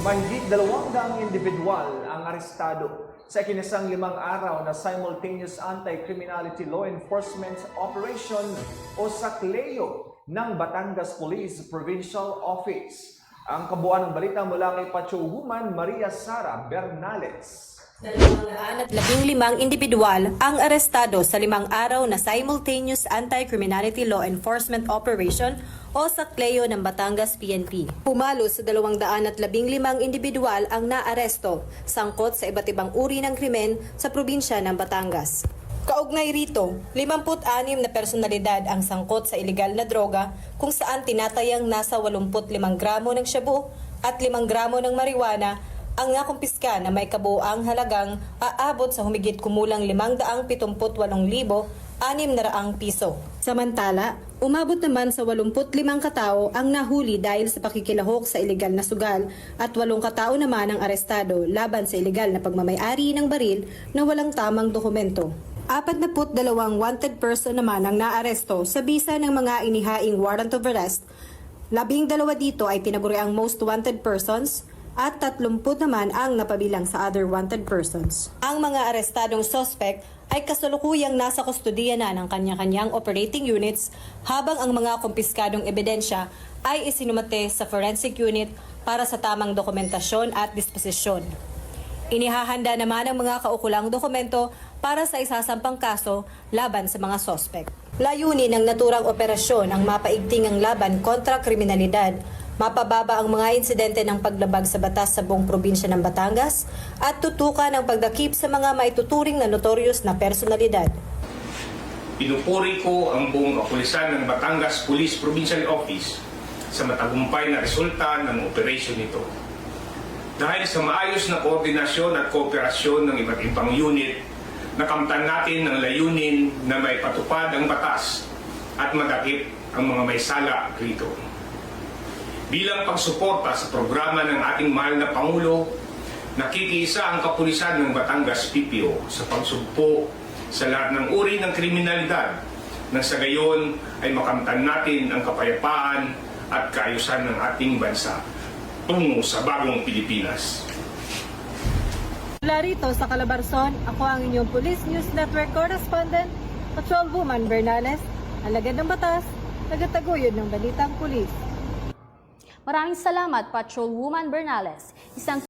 Mahigit dalawang daang individual ang arestado sa ikinasang limang araw na simultaneous anti-criminality law enforcement operation o SACLEO ng Batangas Police Provincial Office. Ang kabuuan ng balita mula kay Pachuhuman Maria Sara Bernales. Labing limang individual ang arestado sa limang araw na simultaneous anti-criminality law enforcement operation o sa CLEO ng Batangas PNP. Pumalo sa dalawang daan at labing limang individual ang naaresto sangkot sa iba't ibang uri ng krimen sa probinsya ng Batangas. Kaugnay rito, 56 na personalidad ang sangkot sa ilegal na droga kung saan tinatayang nasa 85 gramo ng shabu at 5 gramo ng marijuana ang nakumpiska na may kabuang halagang aabot sa humigit kumulang 578,600 piso. Samantala, umabot naman sa 85 katao ang nahuli dahil sa pakikilahok sa ilegal na sugal at 8 katao naman ang arestado laban sa ilegal na pagmamayari ng baril na walang tamang dokumento. Apat na put dalawang wanted person naman ang naaresto sa bisa ng mga inihaing warrant of arrest. Labing dalawa dito ay tinaguri ang most wanted persons at 30 naman ang napabilang sa other wanted persons. Ang mga arestadong suspect ay kasalukuyang nasa kustodiya na ng kanya-kanyang operating units habang ang mga kumpiskadong ebidensya ay isinumate sa forensic unit para sa tamang dokumentasyon at disposisyon. Inihahanda naman ang mga kaukulang dokumento para sa isasampang kaso laban sa mga sospek. Layunin ng naturang operasyon ang mapaigting ang laban kontra kriminalidad, mapababa ang mga insidente ng paglabag sa batas sa buong probinsya ng Batangas at tutukan ang pagdakip sa mga maituturing na notorious na personalidad. Pinupuri ko ang buong kapulisan ng Batangas Police Provincial Office sa matagumpay na resulta ng operasyon nito. Dahil sa maayos na koordinasyon at kooperasyon ng iba't ibang unit, nakamtan natin ng layunin na may patupad ang batas at madakip ang mga may sala rito. Bilang pagsuporta sa programa ng ating mahal na Pangulo, nakikiisa ang kapulisan ng Batangas PPO sa pagsugpo sa lahat ng uri ng kriminalidad nang sa gayon ay makamtan natin ang kapayapaan at kaayusan ng ating bansa tungo sa bagong Pilipinas. Mula rito sa Calabarzon, ako ang inyong Police News Network correspondent, Patrolwoman Bernales, alagad ng batas, nagataguyod ng balitang pulis. Maraming salamat, Patrolwoman Bernales. Isang